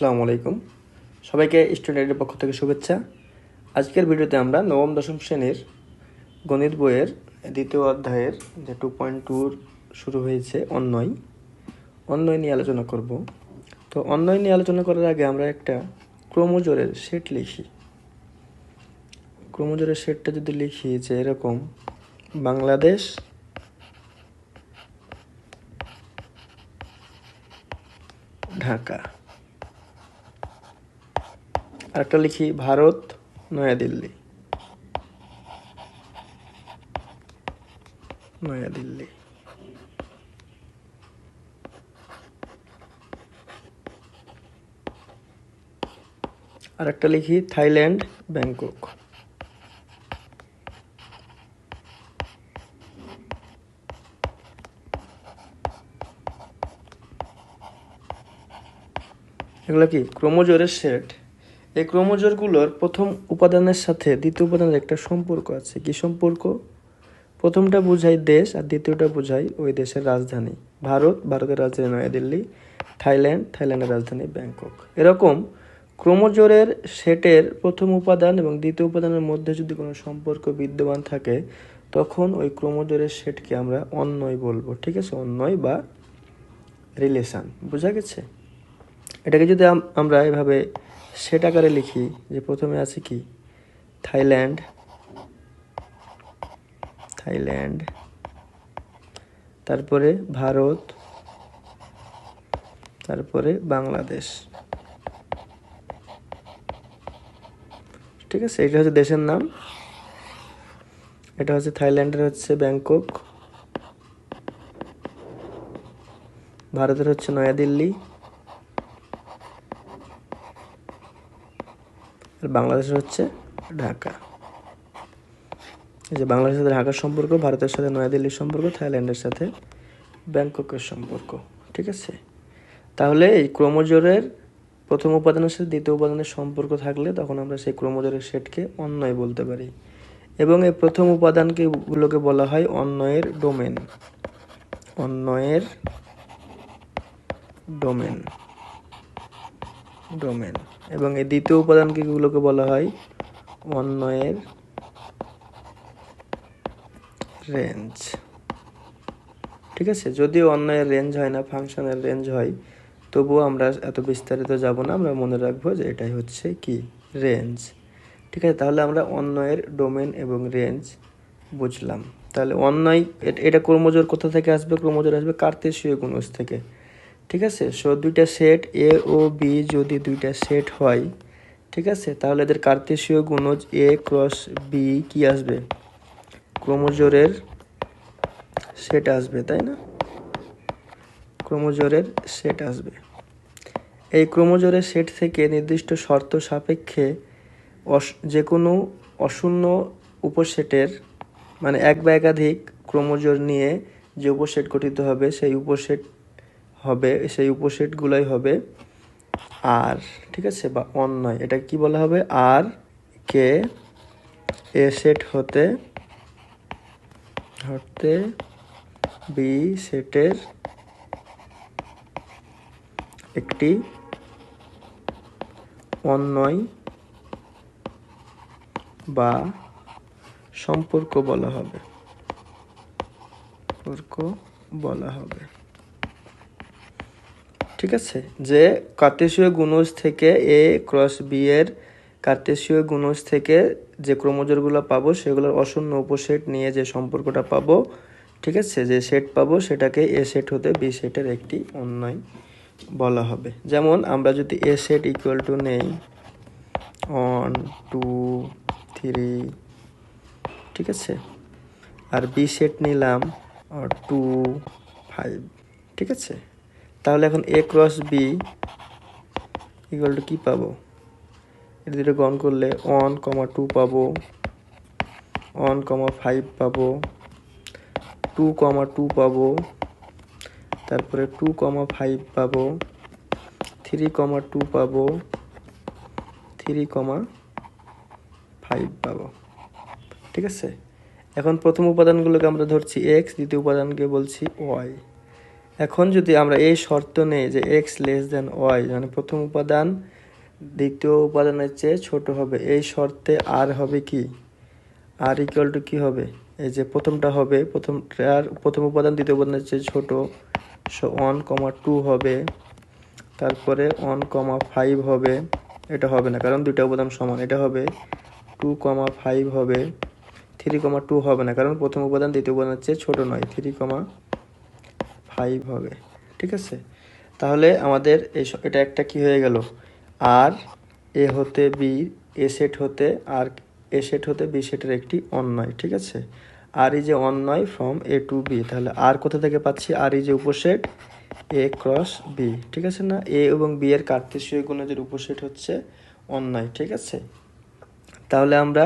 আসসালামু আলাইকুম সবাইকে স্টুডেন্টের পক্ষ থেকে শুভেচ্ছা। আজকের ভিডিওতে আমরা নবম, দশম শ্রেণির গণিত বইয়ের দ্বিতীয় অধ্যায়ের যে টু পয়েন্ট টুর শুরু হয়েছে অন্যয় অন্যয় নিয়ে আলোচনা করব। তো অন্যয় নিয়ে আলোচনা করার আগে আমরা একটা ক্রোমোজোরের সেট লিখি। ক্রোমোজোরের সেটটা যদি লিখি যে এরকম, বাংলাদেশ ঢাকা। আরেকটা লিখি ভারত নয়াদিল্লি। নয়াদিল্লি। আরেকটা লিখি থাইল্যান্ড ব্যাংকক। এগুলো কি? ক্রোমোজোরের সেট এই ক্রোমোজোরগুলোর প্রথম উপাদানের সাথে দ্বিতীয় উপাদানের একটা সম্পর্ক আছে। কি সম্পর্ক? প্রথমটা বোঝায় দেশ আর দ্বিতীয়টা বোঝায় ওই দেশের রাজধানী। ভারত, ভারতের রাজধানী নয়াদিল্লি, থাইল্যান্ড, থাইল্যান্ডের রাজধানী ব্যাংকক। এরকম ক্রোমোজোরের সেটের প্রথম উপাদান এবং দ্বিতীয় উপাদানের মধ্যে যদি কোনো সম্পর্ক বিদ্যমান থাকে, তখন ওই ক্রোমোজোরের সেটকে আমরা অন্যয় বলব। ঠিক আছে? অন্যয় বা রিলেশান বোঝা গেছে? এটাকে যদি আম- আমরা এভাবে সেট আকারে লিখি যে প্রথমে আছে কি? থাইল্যান্ড। থাইল্যান্ড। তারপরে ভারত। তারপরে বাংলাদেশ। ঠিক আছে, এটা হচ্ছে দেশের নাম। এটা হচ্ছে থাইল্যান্ডের হচ্ছে ব্যাংকক। ভারতের হচ্ছে নয়াদিল্লি। বাংলাদেশের হচ্ছে ঢাকা। যে বাংলাদেশের সাথে ঢাকার সম্পর্ক, ভারতের সাথে নয়াদিল্লির সম্পর্ক, থাইল্যান্ডের সাথে ব্যাংককের সম্পর্ক, ঠিক আছে? তাহলে এই ক্রোমোজোরের প্রথম উপাদানের সাথে দ্বিতীয় উপাদানের সম্পর্ক থাকলে তখন আমরা সেই ক্রোমোজোরের সেটকে অন্যয় বলতে পারি। এবং এই প্রথম উপাদানকে গুলোকে বলা হয় অন্যয়ের ডোমেন। অন্যয়ের ডোমেন। ডোমেন। এবং এই দ্বিতীয় উপাদানকে গুলোকে বলা হয়? অন্যয়ের রেঞ্জ। ঠিক আছে? যদিও অন্যয়ের রেঞ্জ হয় না, ফাংশনের রেঞ্জ হয়, তবুও আমরা এত বিস্তারিত যাব না, আমরা মনে রাখব যে এটাই হচ্ছে কি? রেঞ্জ। ঠিক আছে? তাহলে আমরা অন্যয়ের ডোমেন এবং রেঞ্জ বুঝলাম। তাহলে অন্যয়, এট- এটা ক্রোমোজোর কোথা থেকে আসবে? ক্রোমোজোর আসবে কার্তেশীয় গুণজ থেকে। ঠিক আছে? সো দুইটা সেট এ ও বি যদি দুইটা সেট হয়, ঠিক আছে? তাহলে এদের কার্তেশীয় গুণজ এ ক্রস বি কি আসবে? ক্রোমোজোরের সেট আসবে, তাই না? ক্রোমোজোরের সেট আসবে। এই ক্রোমোজোরের সেট থেকে নির্দিষ্ট শর্ত সাপেক্ষে যে কোনো অশূন্য উপসেটের মানে এক বা একাধিক ক্রোমোজোর নিয়ে যে উপসেট গঠিত হবে, সেই উপসেট হবে, সেই উপসেটগুলোই হবে আর, ঠিক আছে, বা অন্যয়, এটা কি বলা হবে? আর, কে, এ সেট হতে হতে বি সেটের একটি অন্যয় বা সম্পর্ক বলা হবে। সম্পর্ক বলা হবে। ঠিক আছে? যে কার্তেশীয় গুণজ থেকে এ ক্রস বি এর কার্তেশীয় গুণজ থেকে যে ক্রোমোজোরগুলো পাবো, সেগুলোর অশূন্য উপসেট নিয়ে যে সম্পর্কটা পাবো, ঠিক আছে? যে সেট পাবো, সেটাকে এ সেট হতে বি সেটের একটি অন্যয় বলা হবে। যেমন আমরা যদি এ সেট ইকুয়াল টু নেই ওয়ান টু থ্রি ঠিক আছে? আর বি সেট নিলাম টু ফাইভ ঠিক আছে? তাহলে এখন A cross B equal to কী পাবো? এটা দুটো গ্রহণ করলে ওয়ান কমা টু পাবো। ওয়ান কমা ফাইভ পাবো। টু কমা টু পাবো। তারপরে টু কমা ফাইভ পাবো। থ্রি কমা টু পাবো। থ্রি কমা ফাইভ পাবো। ঠিক আছে? এখন প্রথম উপাদানগুলোকে আমরা ধরছি এক্স দ্বিতীয় উপাদানকে বলছি ওয়াই এখন যদি আমরা এই শর্ত নেই যে এক্স লেস দেন ওয়াই মানে প্রথম উপাদান, দ্বিতীয় উপাদানের চেয়ে ছোট হবে, এই শর্তে আর হবে কি? আর ইকুয়াল টু কী হবে? এই যে প্রথমটা হবে, প্রথম, আর প্রথম উপাদান দ্বিতীয় উপাদানের চেয়ে ছোট সো ওয়ান কমা টু হবে, তারপরে ওয়ান কমা ফাইভ হবে, এটা হবে না, কারণ দুইটা উপাদান সমান, এটা হবে টু কমা ফাইভ হবে থ্রি কমা টু হবে না, কারণ প্রথম উপাদান দ্বিতীয় উপাদানের চেয়ে ছোট নয় থ্রি কমা ফাইভ হবে, ঠিক আছে? তাহলে আমাদের এটা একটা কি হয়ে গেল? আর এ হতে বি, এ সেট হতে আর এ সেট হতে বি সেটের একটি অন্যয় ঠিক আছে? আর এই যে অন্যয় ফ্রম এ টু বি তাহলে আর কোথা থেকে পাচ্ছি? আর এই যে উপসেট এ ক্রস বি ঠিক আছে না? এ এবং বি এর কার্তেশীয় গুণজের উপসেট হচ্ছে অন্যয় ঠিক আছে? তাহলে আমরা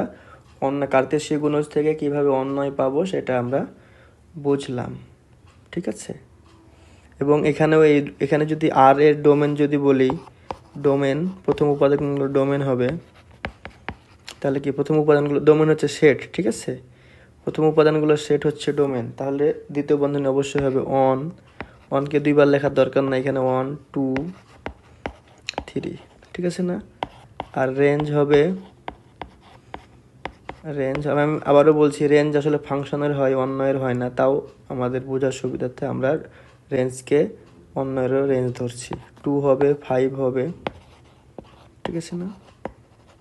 অন্য কার্তেশীয় গুণজ থেকে কীভাবে অন্যয় পাবো সেটা আমরা বুঝলাম, ঠিক আছে? এবং এখানেও এই, এখানে যদি আর এর ডোমেন যদি বলি ডোমেন প্রথম উপাদানগুলো ডোমেন হবে। তাহলে কি? প্রথম উপাদানগুলো ডোমেন হচ্ছে সেট ঠিক আছে? প্রথম উপাদানগুলো সেট হচ্ছে ডোমেন তাহলে দ্বিতীয় বন্ধনী অবশ্যই হবে অন অনকে দুইবার লেখার দরকার না এখানে ওয়ান টু থ্রি ঠিক আছে না? আর রেঞ্জ হবে রেঞ্জ আমি আবারও বলছি রেঞ্জ আসলে ফাংশনের হয়, অন্যয়ের হয় না। তাও আমাদের বোঝার সুবিধার্থে আমরা রেঞ্জকে অন্যয়েরও রেঞ্জ ধরছি। টু হবে, ফাইভ হবে। ঠিক আছে না?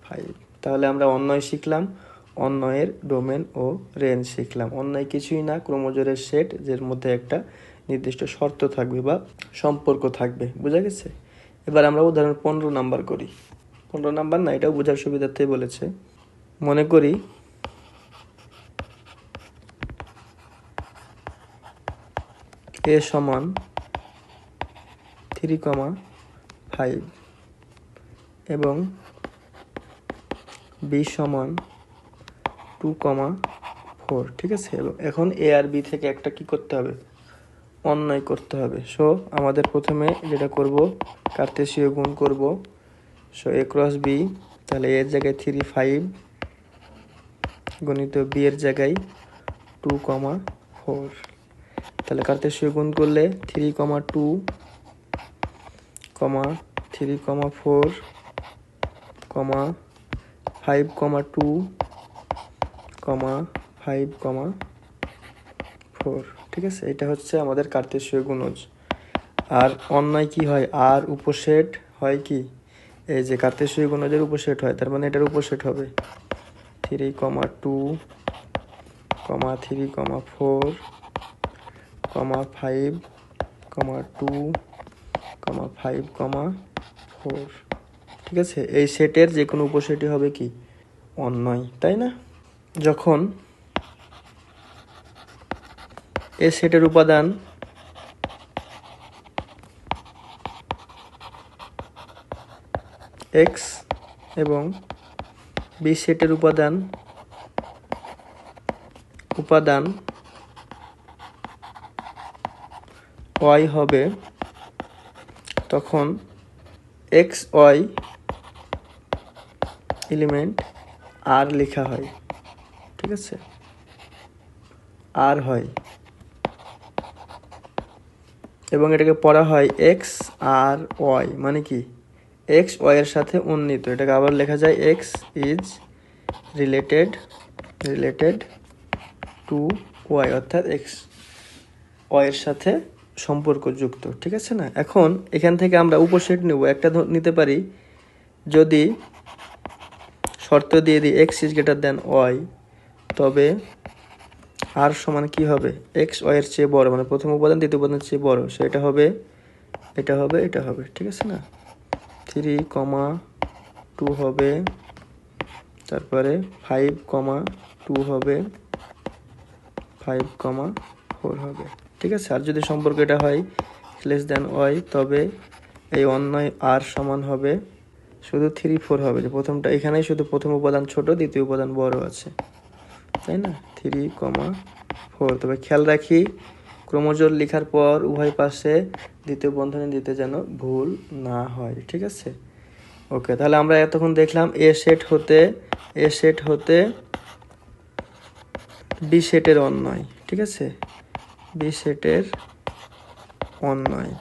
ফাইভ। তাহলে আমরা অন্যয় শিখলাম। অন্যয়ের ডোমেন ও রেঞ্জ শিখলাম। অন্যয় কিছুই না ক্রোমোজোরের সেট যের মধ্যে একটা নির্দিষ্ট শর্ত থাকবে বা সম্পর্ক থাকবে। বোঝা গেছে? এবার আমরা উদাহরণ পনেরো নাম্বার করি। পনেরো নাম্বার না, এটাও বোঝার সুবিধার্থে বলেছে। মনে করি এ সমান থ্রি কমা ফাইভ এবং বি সমান টু কমা ফোর, ঠিক আছে? এখন এ আর বি থেকে একটা কি করতে হবে? অন্যায় করতে হবে। সো আমাদের প্রথমে যেটা করব কার্তেশীয় গুণ করব। সো এ ক্রস বি তাহলে এর জায়গায় থ্রি ফাইভ গণিত বি এর জায়গায় টু কমা ফোর তাহলে কার্তেশীয় গুণ করলে three comma two comma three comma four comma five comma two comma five comma four ঠিক আছে? এটা হচ্ছে আমাদের কার্তেশীয় গুণজ। আর অন্যায় কি হয়? আর উপসেট হয় কি? এই যে কার্তেশীয় গুণজের উপসেট হয়, তার মানে এটার উপসেট হবে। Three comma two comma three comma four comma five comma two comma five comma four ঠিক আছে? এই সেটের যে কোনো উপসেটই হবে কি? অন্যয়, তাই না? যখন এ সেটের উপাদান এক্স এবং বি সেটের উপাদান উপাদান ওয়াই হবে তখন এক্স ওয়াই এলিমেন্ট আর লেখা হয়, ঠিক আছে? আর হয়। এবং এটাকে পড়া হয় এক্স আর ওয়াই মানে কি? এক্সের সাথে উন্নীত। এটাকে আবার লেখা যায় X is related related to Y অর্থাৎ এক্স ওয়াই এর সাথে সম্পর্কযুক্ত, ঠিক আছে না? এখন এখান থেকে আমরা উপসেট নেব। একটা নিতে পারি, যদি শর্ত দিয়ে দিই X is greater than Y তবে আর সমান কি হবে? এক্স ওয়াই এর চেয়ে বড় মানে প্রথম উপাদান, দ্বিতীয় উপাদানের চেয়ে বড়। সেটা হবে, এটা হবে এটা হবে, ঠিক আছে না? থ্রি কমা টু হবে, তারপরে ফাইভ কমা টু হবে ফাইভ কমা ফোর হবে। ঠিক আছে? আর যদি সম্পর্ক এটা হয় লেস দেন ওয়াই তবে এই অন্যয় আর সমান হবে শুধু থ্রি ফোর হবে। যে প্রথমটা এখানেই শুধু প্রথম উপাদান ছোট, দ্বিতীয় উপাদান বড় আছে। তাই না? থ্রি কমা ফোর তবে খেয়াল রাখি, ক্রোমোজোর লেখার পর উভয় পাশে দ্বিতীয় বন্ধনী দিতে যেন ভুল না হয়, ঠিক আছে? ওকে তাহলে আমরা এতক্ষণ দেখলাম এ সেট হতে এ সেট হতে বি সেটের অন্যয়, ঠিক আছে? বি সেটের অন্যয়।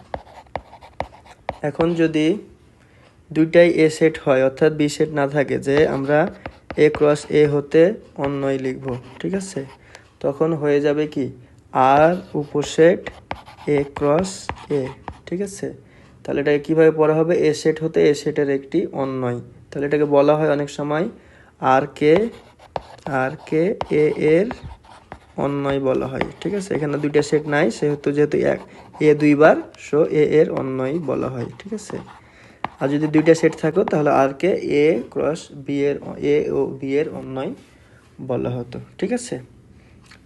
এখন যদি দুইটাই এ সেট হয়, অর্থাৎ বি সেট না থাকে, যে আমরা এ ক্রস এ হতে অন্যয় লিখব, ঠিক আছে? তখন হয়ে যাবে কি? আর উপসেট এ ক্রস এ, ঠিক আছে? তাহলে এটাকে কীভাবে পড়া হবে? এ সেট হতে এ সেটের একটি অন্যয়। তাহলে এটাকে বলা হয় অনেক সময় আর কে আর কে এ এর অন্যয় বলা হয়, ঠিক আছে? এখানে দুইটা সেট নাই, সেহেতু যেহেতু এক, এ দুইবার, সো এ এর অন্যয় বলা হয়, ঠিক আছে? আর যদি দুইটা সেট থাকো, তাহলে আর কে এ ক্রস বি এর, এ ও বি এর অন্যয় বলা হতো, ঠিক আছে?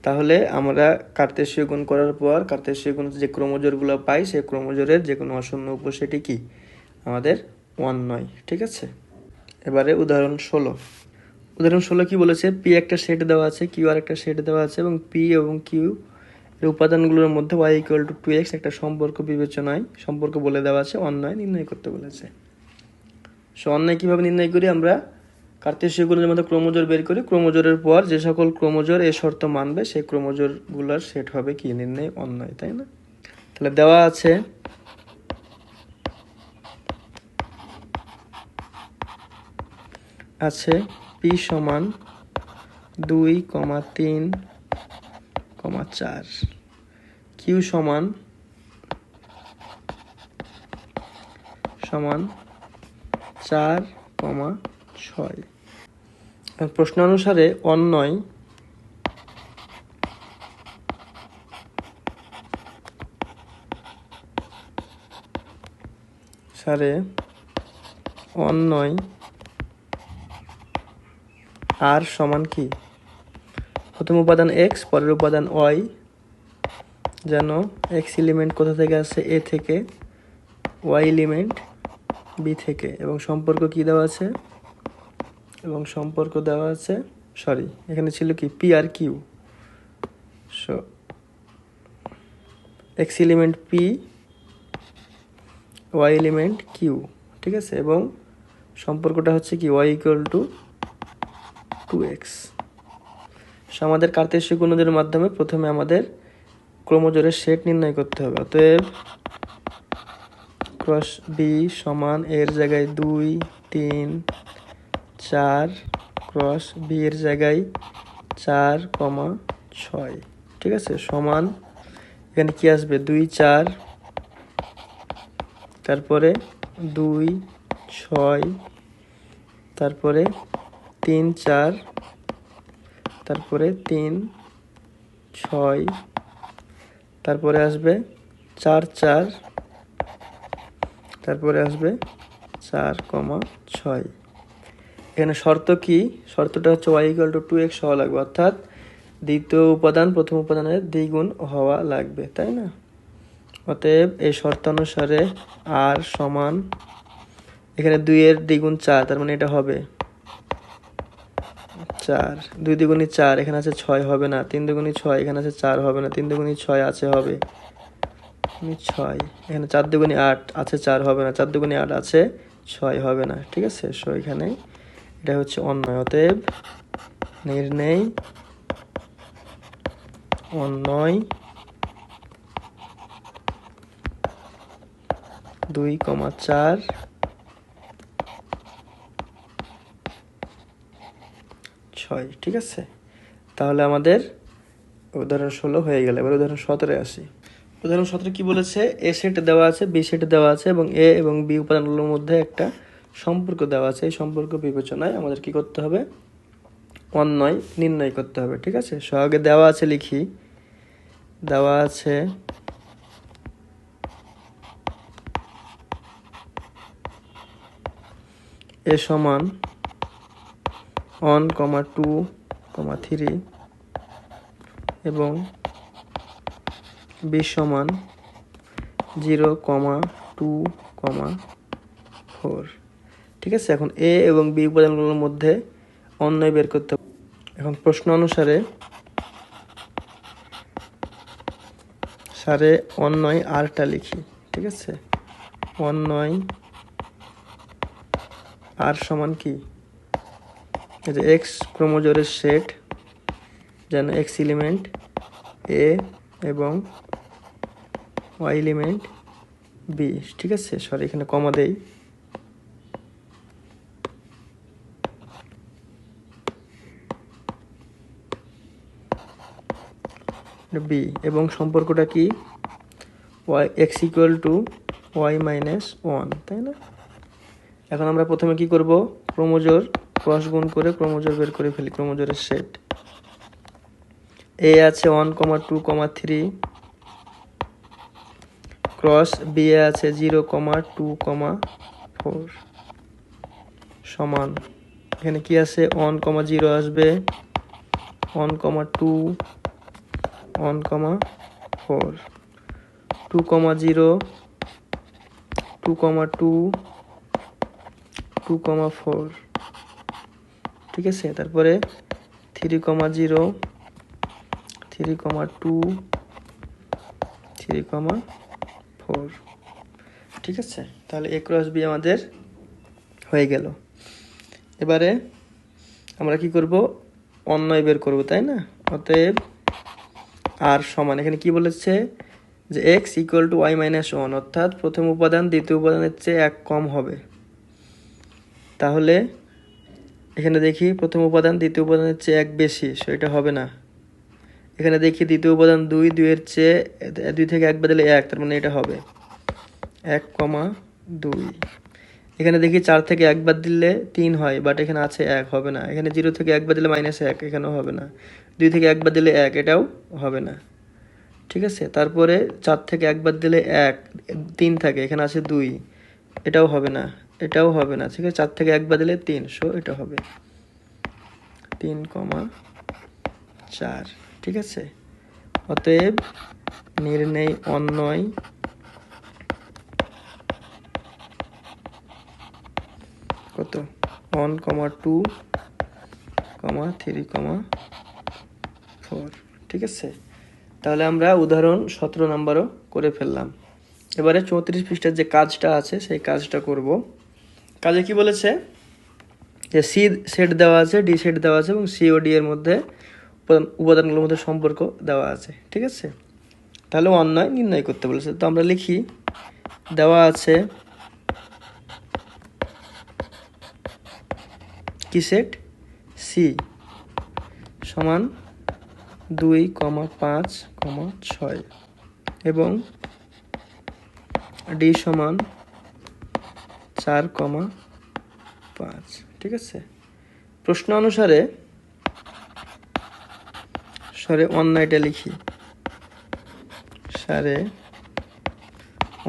তাহলে আমরা কার্তেশীয় গুণ করার পর কার্তেশীয় গুণ যে ক্রোমোজোরগুলো পাই, সেই ক্রোমোজোরের যে কোনো অশূন্য উপসেটি কি? আমাদের নয় ঠিক আছে? এবারে উদাহরণ ষোলো। উদাহরণ ষোলো কি বলেছে? পি একটা সেট দেওয়া আছে কিউ আর একটা সেট দেওয়া আছে এবং পি এবং কিউ এর উপাদানগুলোর মধ্যে Y equal to two X একটা সম্পর্ক বিবেচনায়, সম্পর্ক বলে দেওয়া আছে, অন্যায় নির্ণয় করতে বলেছে। সো অন্যায় কীভাবে নির্ণয় করি আমরা? কার্তেশীয়গুলোর মধ্যে ক্রোমোজোর বের করি। ক্রোমোজোরের পর যে সকল ক্রোমোজোর এ শর্ত মানবে, সেই ক্রোমোজোরগুলোর সেট হবে কি? নির্ণয়, অন্যায়, তাই না? তাহলে দেওয়া আছে আছে পি সমান দুই কমা তিন কমা চার। কিউ সমান সমান চার কমা ছয়। প্রশ্ন অনুসারে অন্যয় সারে অন্যয় আর সমান কি? প্রথম উপাদান এক্স পরের উপাদান ওয়াই যেন এক্স এলিমেন্ট কোথা থেকে আসছে? এ থেকে ওয়াই এলিমেন্ট বি থেকে। এবং সম্পর্ক কি দেওয়া আছে? এবং সম্পর্ক দেওয়া আছে সরি এখানে ছিল কি? পি আর Q so X element P Y element Q ঠিক আছে? এবং সম্পর্কটা হচ্ছে কি? Y equal to two X so আমাদের কার্তেশীয় গুণদের মাধ্যমে প্রথমে আমাদের ক্রোমোজোরের সেট নির্ণয় করতে হবে। অতএব ক্রস বি সমান এর জায়গায় দুই, তিন, চার ক্রস বি এর জায়গায় চার কমা ছয়। ঠিক আছে? সমান এখানে কি আসবে? দুই, চার। তারপরে দুই, ছয়। তারপরে তিন, চার, তারপরে তিন, ছয়, তারপরে আসবে চার চার, তারপরে আসবে চার কমা ছয়। এখানে শর্ত কি? শর্তটা হচ্ছে Y equal to two X হওয়া লাগবে। অর্থাৎ দ্বিতীয় উপাদান, প্রথম উপাদানের দ্বিগুণ হওয়া লাগবে, তাই না? অতএব এই শর্ত অনুসারে আর সমান, এখানে দুইয়ের দ্বিগুণ চার, তার মানে এটা হবে চার। দুই দুগুণি চার, এখানে আছে ছয় হবে না। তিন দ্বিগুণী ছয়, এখানে আছে চার হবে না। তিন দুগুণি ছয় আছে হবে। ছয়, এখানে চার দুগুণি আট আছে, চার হবে না। চার দুগুণি আট আছে, ছয় হবে না। ঠিক আছে? সো এখানে এটা হচ্ছে অন্যয় অতএব নির্ণয় অন্যয় দুই কমা চার ছয় ঠিক আছে? তাহলে আমাদের উদাহরণ ষোলো হয়ে গেল। এবার উদাহরণ সতেরো আসি। উদাহরণ সতেরো কি বলেছে? এ সেট দেওয়া আছে বি সেট দেওয়া আছে এবং এ এবং বি উপাদানগুলোর মধ্যে একটা সম্পর্ক দেওয়া আছে। এই সম্পর্ক বিবেচনায় আমাদের কি করতে হবে? অন্যয় নির্ণয় করতে হবে, ঠিক আছে? সহাগে দেওয়া আছে লিখি। দেওয়া আছে এ সমান one comma two comma three এবং বি সমান zero comma two comma four ঠিক আছে? এখন এ এবং বি উপাদানগুলোর মধ্যে অন্যয় বের করতে। এখন প্রশ্ন অনুসারে সারে অন্যয় আরটা লিখি, ঠিক আছে? অন্যয় আর সমান কি? যে এক্স ক্রোমোজোরের সেট, যেন এক্স এলিমেন্ট এ এবং ওয়াই এলিমেন্ট বি ঠিক আছে? সরি এখানে কমা দেই। বি এবং সম্পর্কটা কি? Y X equal to Y minus one তাই না? এখন আমরা প্রথমে কি করব? ক্রোমোজোর ক্রস গুণ করে ক্রোমোজোর বের করে ফেলি, ক্রোমোজোরের সেট এ আছে one comma two comma three cross B A আছে zero comma two comma four সমান। এখানে কি আছে? ওয়ান কমা জিরো আসবে one comma two one comma four two comma zero two comma two two comma four ঠিক আছে? তারপরে three comma zero three comma two three comma four ঠিক আছে? তাহলে এ ক্রস বি আমাদের হয়ে গেল। এবারে আমরা কি করব? অন্যয় বের করব, তাই না? অতএব আর সমান। এখানে কি বলেছে? যে X equal to Y minus one অর্থাৎ প্রথম উপাদান দ্বিতীয় উপাদানের চেয়ে এক কম হবে। তাহলে এখানে দেখি প্রথম উপাদান, দ্বিতীয় উপাদানের চেয়ে এক বেশি সো এটা হবে না। এখানে দেখি দ্বিতীয় উপাদান দুই, দুইয়ের চেয়ে দুই থেকে এক বদলে এক, তার মানে এটা হবে এক কমা দুই। এখানে দেখি চার থেকে এক বাদ দিলে তিন হয় বাট এখানে আছে এক, হবে না। এখানে জিরো থেকে এক বাদ দিলে মাইনাস এক, এখানেও হবে না। দুই থেকে এক বাদ দিলে এক, এটাও হবে না। ঠিক আছে? তারপরে চার থেকে এক বাদ দিলে এক, তিন থাকে, এখানে আছে দুই, এটাও হবে না। এটাও হবে না, ঠিক আছে? চার থেকে এক বাদ দিলে তিন সো এটা হবে। তিন কমা চার, ঠিক আছে? অতএব নির্ণয় অন্যয় কত? One comma two comma three comma four, ঠিক আছে? তাহলে আমরা উদাহরণ সতেরো নাম্বারও করে ফেললাম। এবারে চৌত্রিশ পৃষ্ঠার যে কাজটা আছে, সেই কাজটা করব। কাজে কি বলেছে? যে সি সেট দেওয়া আছে, ডি সেট দেওয়া আছে এবং সি ও ডি এর মধ্যে উপাদান- উপাদানগুলোর মধ্যে সম্পর্ক দেওয়া আছে, ঠিক আছে? তাহলে অন্যয় নির্ণয় করতে বলেছে। তো আমরা লিখি, দেওয়া আছে কি সেট? সি সমান দুই কমা পাঁচ কমা ছয় এবং ডি সমান চার কমা পাঁচ, ঠিক আছে? প্রশ্ন অনুসারে সরে অন্যয়টা লিখি। সারে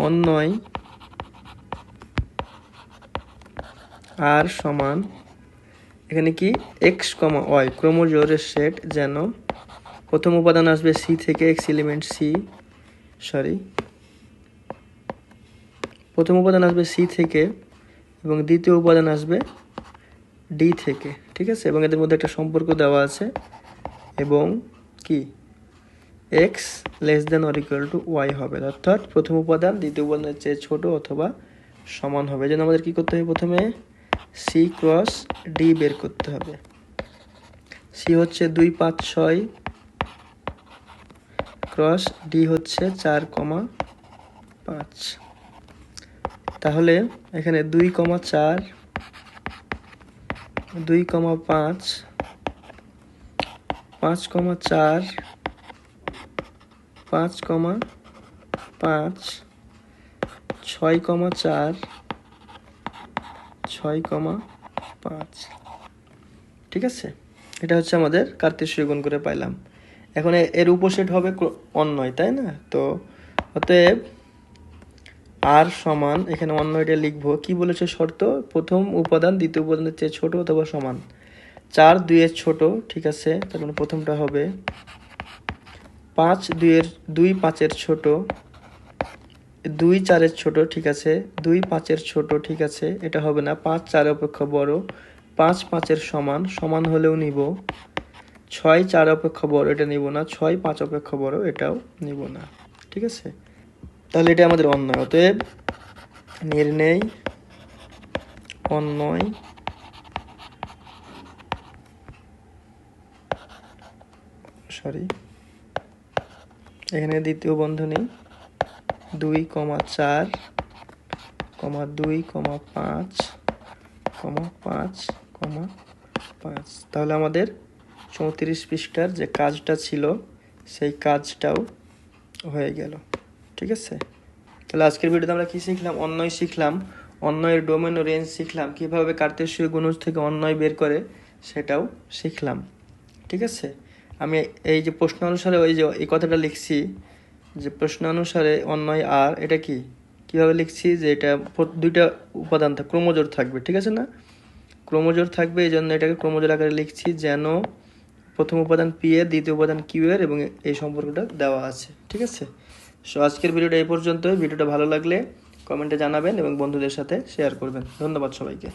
অন্যয় আর সমান এখানে কি? এক্স কমা ওয়াই ক্রোমোজোরের সেট যেন প্রথম উপাদান আসবে সি থেকে এক্স এলিমেন্ট সি সরি প্রথম উপাদান আসবে সি থেকে এবং দ্বিতীয় উপাদান আসবে ডি থেকে, ঠিক আছে? এবং এদের মধ্যে একটা সম্পর্ক দেওয়া আছে। এবং কি? X less than or equal to Y হবে। অর্থাৎ প্রথম উপাদান, দ্বিতীয় উপাদানের চেয়ে ছোট অথবা সমান হবে। জন্য আমাদের কি করতে হবে প্রথমে? সি ক্রস ডি বের করতে হবে। সি হচ্ছে দুই পাঁচ ছয় ক্রস ডি হচ্ছে চার কমা পাঁচ। তাহলে এখানে দুই কমা চার, দুই কমা পাঁচ পাঁচ কমা চার, পাঁচ কমা পাঁচ, ছয় কমা চার, ছয় কমা পাঁচ। ঠিক আছে? এটা হচ্ছে আমাদের কার্তেশীয় গুণ করে পাইলাম। এখন এর উপসেট হবে অন্যয়, তাই না? তো অতএব আর সমান, এখানে অন্য এটা লিখব। কি বলেছে শর্ত? প্রথম উপাদান, দ্বিতীয় উপাদানের চেয়ে ছোট অথবা সমান। চার দুইয়ের ছোট, ঠিক আছে? তার মানে প্রথমটা হবে পাঁচ দুইয়ের, দুই পাঁচের ছোট, দুই চারের ছোট, ঠিক আছে? দুই পাঁচের ছোট, ঠিক আছে? এটা হবে না, পাঁচ চার অপেক্ষা বড়। পাঁচ পাঁচের সমান সমান হলেও নিব। ছয় চার অপেক্ষা বড়, এটা নিব না। ছয় পাঁচ অপেক্ষা বড়, এটাও নিব না। ঠিক আছে? তাহলে এটা আমাদের অন্যয়, অতএব নির্ণয় অন্যয়। সরি এখানে দ্বিতীয় বন্ধনী দুই কমা চার, কমা দুই, কমা পাঁচ কমা পাঁচ কমা পাঁচ। তাহলে আমাদের চৌত্রিশ পৃষ্ঠার যে কাজটা ছিল, সেই কাজটাও হয়ে গেল। ঠিক আছে? তাহলে আজকের ভিডিওতে আমরা কী শিখলাম? অন্যয় শিখলাম অন্যয়ের ডোমেন ও রেঞ্জ শিখলাম, কীভাবে কার্তেশীয় গুণজ থেকে অন্যয় বের করে সেটাও শিখলাম, ঠিক আছে? আমি এই যে প্রশ্ন অনুসারে ওই যে এই কথাটা লিখছি, যে প্রশ্ন অনুসারে অন্যয় আর, এটা কি? কীভাবে লিখছি? যে এটা দুইটা উপাদান থাক, ক্রোমোজোর থাকবে, ঠিক আছে না? ক্রোমোজোর থাকবে, এই জন্য এটাকে ক্রোমোজোর আকারে লিখছি যেন প্রথম উপাদান পি এর, দ্বিতীয় উপাদান কিউ এর এবং এই সম্পর্কটা দেওয়া আছে, ঠিক আছে? সো আজকের ভিডিওটা এই পর্যন্তই। ভিডিওটা ভালো লাগলে কমেন্টে জানাবেন এবং বন্ধুদের সাথে শেয়ার করবেন। ধন্যবাদ সবাইকে।